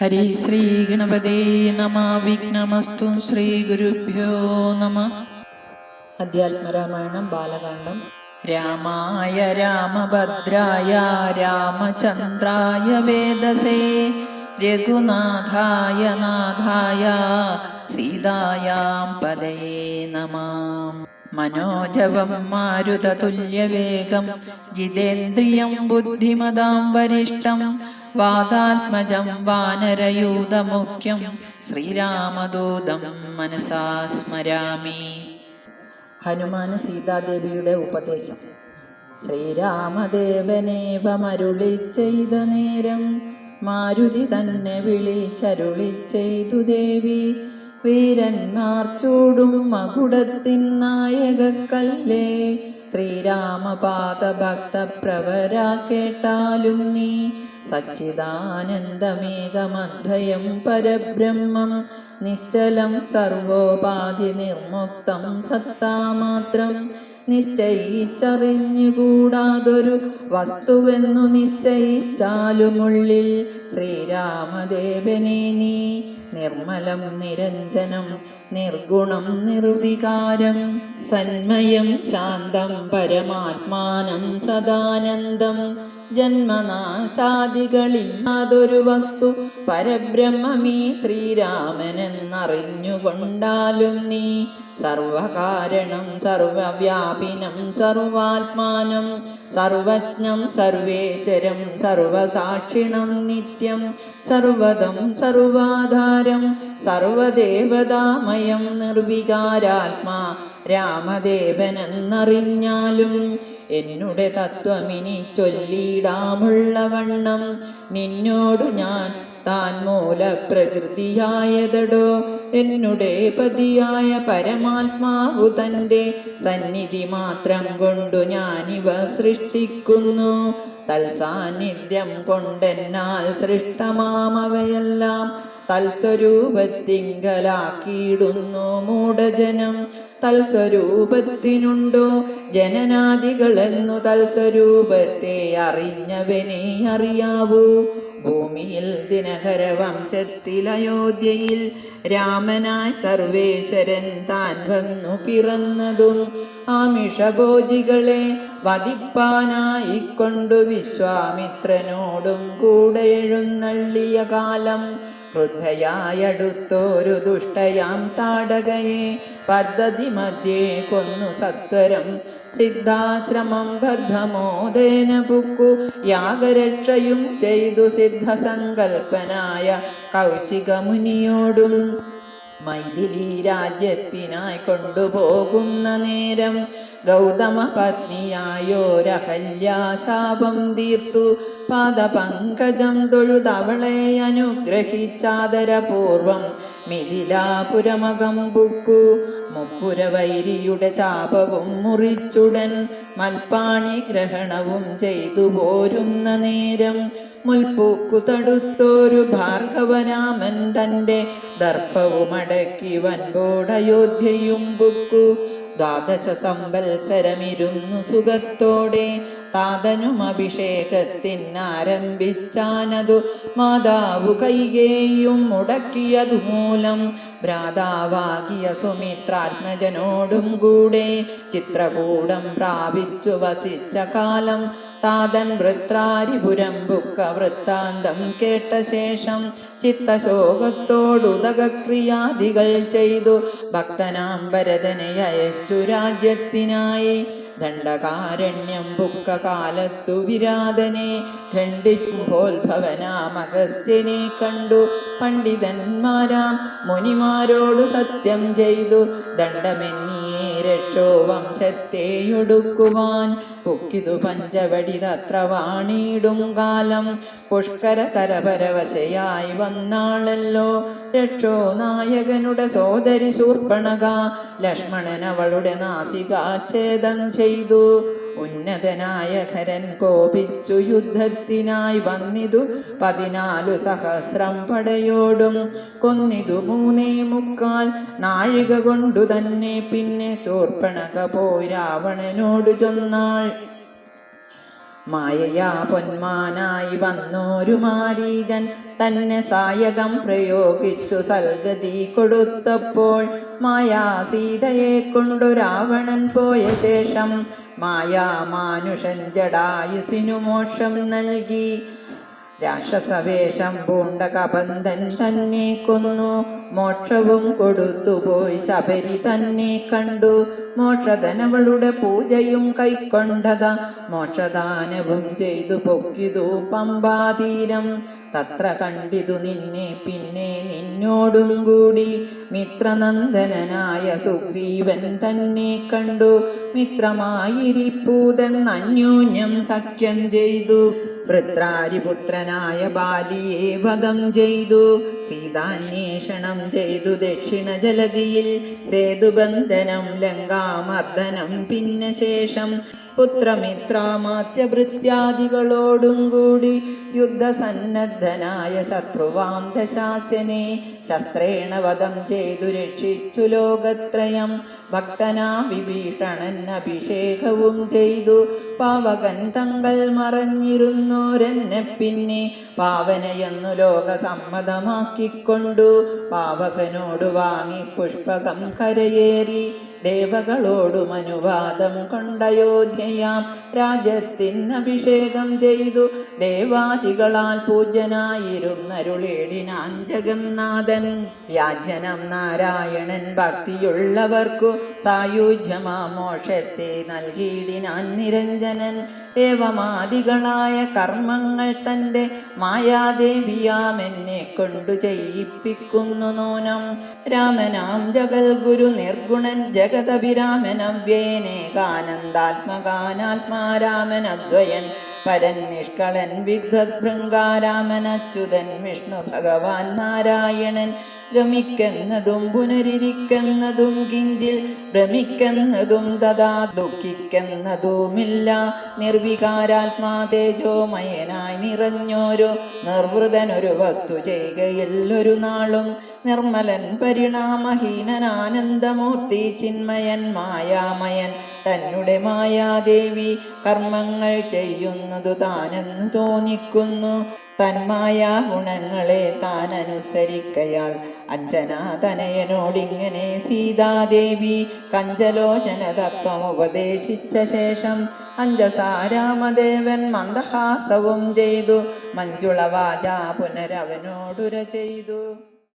ഹരി ശ്രീ ഗണപതേ നമ. വിഘ്നമസ്തു ശ്രീ ഗുരുഭ്യോ നമ. അധ്യാത്മരാമായണം ബാലകാണ്ഡം രാമായ രാമഭദ്രായ രാമചന്ദ്രായ വേദസേ. രഘുനാഥായ നാഥായ സീതായാം പദയേ നമാം. മനോജവം മാരുതതുല്യവേഗം ജിതേന്ദ്രിയം ബുദ്ധിമതാം വരിഷ്ടം വാതാത്മജം വാനരയൂതമുഖ്യം ശ്രീരാമദൂതം മനസാ സ്മരാമി. ഹനുമാന് സീതാദേവിയുടെ ഉപദേശം. ശ്രീരാമദേവനേവമരുളി ചെയ്ത നേരം മാരുതി തന്നെ വിളിച്ചരുളി ചെയ്തു ദേവി. വീരന്മാർ ചൂടും മകുടത്തിൻ നായകക്കല്ലേ? ശ്രീരാമപാദ ഭക്ത പ്രവര കേട്ടാലും നീ സച്ചിദാനന്ദമേകമദ്വയം പരബ്രഹ്മം. നിശ്ചലം സർവോപാധി നിർമുക്തം സത്താമാത്രം. നിശ്ചയിച്ചറിഞ്ഞുകൂടാതൊരു വസ്തുവെന്നു നിശ്ചയിച്ചാലുമുള്ളിൽ ശ്രീരാമദേവനെ നീ നിർമ്മലം നിരഞ്ജനം നിർഗുണം നിർവികാരം സന്മയം ശാന്തം പരമാത്മാനം സദാനന്ദം ജന്മനാശാദികളില്ലാതൊരു വസ്തു പരബ്രഹ്മമീ ശ്രീരാമനെന്നറിഞ്ഞുകൊണ്ടാലും നീ സർവകാരണം സർവവ്യാപിനം സർവാത്മാനം സർവജ്ഞം സർവേശ്വരം സർവസാക്ഷിണം നിത്യം സർവതം സർവാധാരം സർവദേവതാമയം നിർവികാരാത്മാ രാമദേവനെന്നറിഞ്ഞാലും എന്നുടെ തത്വമിനി ചൊല്ലിടാമുള്ള വണ്ണം. നിന്നോടു ഞാൻ താൻ മൂല പ്രകൃതിയായതടോ എന്നുടെ പതിയായ പരമാത്മാവു തന്റെ സന്നിധി മാത്രം കൊണ്ടു ഞാനിവ സൃഷ്ടിക്കുന്നു. തൽസാന്നിധ്യം കൊണ്ടെന്നാൽ സൃഷ്ടമാമവയെല്ലാം തൽസ്വരൂപത്തിങ്കലാക്കിയിടുന്നു മൂഢജനം. തൽസ്വരൂപത്തിനുണ്ടോ? ജനനാദികളെന്നു തൽസ്വരൂപത്തെ അറിഞ്ഞവനെ അറിയാവൂ. ഭൂമിയിൽ ദിനകര വംശത്തിൽ അയോധ്യയിൽ രാമനായ സർവേശ്വരൻ താൻ വന്നു പിറന്നതും ആമിഷഭോജികളെ വധിപ്പാനായിക്കൊണ്ടു വിശ്വാമിത്രനോടും കൂടെ എഴുന്നള്ളിയ കാലം വൃദ്ധയായടുത്തോരു ദുഷ്ടയാം താടകയെ പദ്ധതി മധ്യേ കൊന്നു സത്വരം. സിദ്ധാശ്രമം ബദ്ധമോദേന പുക്കു. യാഗരക്ഷയും ചെയ്തു സിദ്ധസങ്കൽപ്പനായ കൗശികമുനിയോടും മൈഥിലി രാജ്യത്തിനായി കൊണ്ടുപോകുന്ന നേരം ഗൗതമ പത്നിയായോ പത്നിയായോരഹല്യാശാപം തീർത്തു. പാദപങ്കജം തൊഴുതവളെ അനുഗ്രഹിച്ചാദരപൂർവം മിഥിലാപുരമകം പുക്കു മുപ്പുരവൈരിയുടെ ചാപവും മുറിച്ചുടൻ മൽപ്പാണി ഗ്രഹണവും ചെയ്തു പോരുന്ന നേരം മുൽപ്പൂക്കു തടുത്തോരു ഭാർഗവരാമൻ തന്റെ ദർപ്പവുമടക്കി വൻപോടയോധ്യയും പുക്കു ദ്വാദശ സംവത്സരമിരുന്നു സുഖത്തോടെ. താതനും അഭിഷേകത്തിനാരംഭിച്ചാനതു മാതാവു കൈകേയും മുടക്കിയതു മൂലം ഭ്രാതാവാകിയ സുമിത്രാത്മജനോടും കൂടെ ചിത്രകൂടം പ്രാപിച്ചു വസിച്ച കാലം താതൻ വൃത്രാരിപുരം ബുക്ക വൃത്താന്തം കേട്ട ശേഷം ചിത്തശോകത്തോടുതകക്രിയാദികൾ ചെയ്തു. ഭക്തനാം ഭരതനെ രാജ്യത്തിനായി ദണ്ഡകാരണ്യം ബുക്ക കാലത്തു വിരാതനെ ഖണ്ഡിക്കുമ്പോത്ഭവനാം ഭവനാമഗസ്ത്യനെ കണ്ടു. പണ്ഡിതന്മാരാം മുനിമാരോടു സത്യം ചെയ്തു. ദണ്ഡമെന്നിയേ രക്ഷോ വംശത്തെയൊടുക്കുവാൻ പൊക്കിതു പഞ്ചവടി തത്ര വാണിയിടും കാലം. പുഷ്കര സരപരവശയായി വന്നാളല്ലോ. രക്ഷോ നായകനുടെ സോദരി ശൂർപ്പണക. ലക്ഷ്മണൻ അവളുടെ നാസികാച്ഛേദം ചെയ്തു. ഉന്നതനായ ഖരൻ കോപിച്ചു യുദ്ധത്തിനായി വന്നിതു പതിനാലു സഹസ്രം പടയോടും. കൊന്നിതു മൂന്നേ മുക്കാൽ നാഴിക കൊണ്ടു തന്നെ പിന്നെ ശൂർപ്പണക പോയി രാവണനോട് ചൊന്നാൾ. മായയാ പൊന്മാനായി വന്നോരു മാരീജൻ തന്നെ സായകം പ്രയോഗിച്ചു സൽഗതി കൊടുത്തപ്പോൾ. മായാ സീതയെ കൊണ്ടു രാവണൻ പോയ ശേഷം മായാ ജഡായുസിനു മോക്ഷം നൽകി. രാക്ഷസവേഷം പൂണ്ട കബന്ധൻ തന്നെ കൊന്നു. മോക്ഷവും കൊടുത്തുപോയി ശബരി തന്നെ കണ്ടു. മോക്ഷധനവളുടെ പൂജയും കൈക്കൊണ്ടത. മോക്ഷദാനവും ചെയ്തു പൊക്കിതു പമ്പാതീരം. തത്ര കണ്ടിതു നിന്നെ പിന്നെ നിന്നോടും കൂടി. മിത്രനന്ദനായ സുഗ്രീവൻ തന്നെ കണ്ടു. മിത്രമായിരിപ്പൂതെന്നന്യോന്യം സഖ്യം ചെയ്തു. വൃത്രാരിപുത്രനായ ബാലിയെ വധം ചെയ്തു. സീതാന്വേഷണം ചെയ്തു ദക്ഷിണ ജലതിയിൽ. സേതുബന്ധനം ലങ്കാമർദ്ദനം പിന്നെ ശേഷം പുത്രമിത്രാമാത്യഭൃത്യാദികളോടും കൂടി യുദ്ധസന്നദ്ധനായ ശത്രുവാം ദശാസ്യനെ ശസ്ത്രേണ വധം ചെയ്തു രക്ഷിച്ചു ലോകത്രയം. ഭക്തനാ വിഭീഷണൻ അഭിഷേകവും ചെയ്തു. പാവകൻ തങ്ങൾ മറഞ്ഞിരുന്നോരെന്നെ പിന്നെ പാവനയെന്നു ലോകസമ്മതമാക്കിക്കൊണ്ടു. പാവകനോട് വാങ്ങി പുഷ്പകം കരയേറി. ദേവകളോടും അനുവാദം കൊണ്ടയോധ്യയാം രാജ്യത്തിന് അഭിഷേകം ചെയ്തു. ദേവാദികളാൽ പൂജനായിരുന്നരുളേടിനാൻ ജഗന്നാഥൻ യാജനം നാരായണൻ ഭക്തിയുള്ളവർക്കു സായുജ്യമാ മോക്ഷത്തെ നൽകിയിടിനാൻ നിരഞ്ജനൻ. ഏവമാദികളായ കർമ്മങ്ങൾ തന്റെ മായാദേവിയാം എന്നെ കൊണ്ടു ചെയ്യിപ്പിക്കുന്നു നൂനം. രാമനാം ജഗൽ ഗുരു നിർഗുണൻ ജഗതഭിരാമനവ്യേനേകാനന്ദാത്മകാനാത്മാരാമൻ അദ്വയൻ പരൻ നിഷ്കളൻ വിദ്വദ്ഭൃംഗാരാമൻ അച്യുതൻ വിഷ്ണു ഭഗവാൻ നാരായണൻ ഗമിക്കുന്നതും പുനരിരിക്കുന്നതും കിഞ്ചിൽ ഭ്രമിക്കുന്നതും തഥാ ദുഃഖിക്കുന്നതുമില്ല. നിർവികാരാത്മാ തേജോമയനായി നിറഞ്ഞോരു നിർവൃതനൊരു വസ്തു ചെയ്യുകയില്ലൊരു നാളും നിർമ്മലൻ പരിണാമഹീനനാനന്ദമൂർത്തി ചിന്മയൻ മായാമയൻ തന്നെ മായാദേവി കർമ്മങ്ങൾ ചെയ്യുന്നതു താനെന്ന് തോന്നിക്കുന്നു. തന്മായ ഗുണങ്ങളെ താൻ അനുസരിക്കയാൽ അഞ്ജനാതനയനോടിങ്ങനെ സീതാദേവി കഞ്ചലോചന തത്വം ഉപദേശിച്ച ശേഷം അഞ്ജസാരാമദേവൻ മന്ദഹാസവും ചെയ്തു മഞ്ജുളവാച പുനരവനോടുര ചെയ്തു.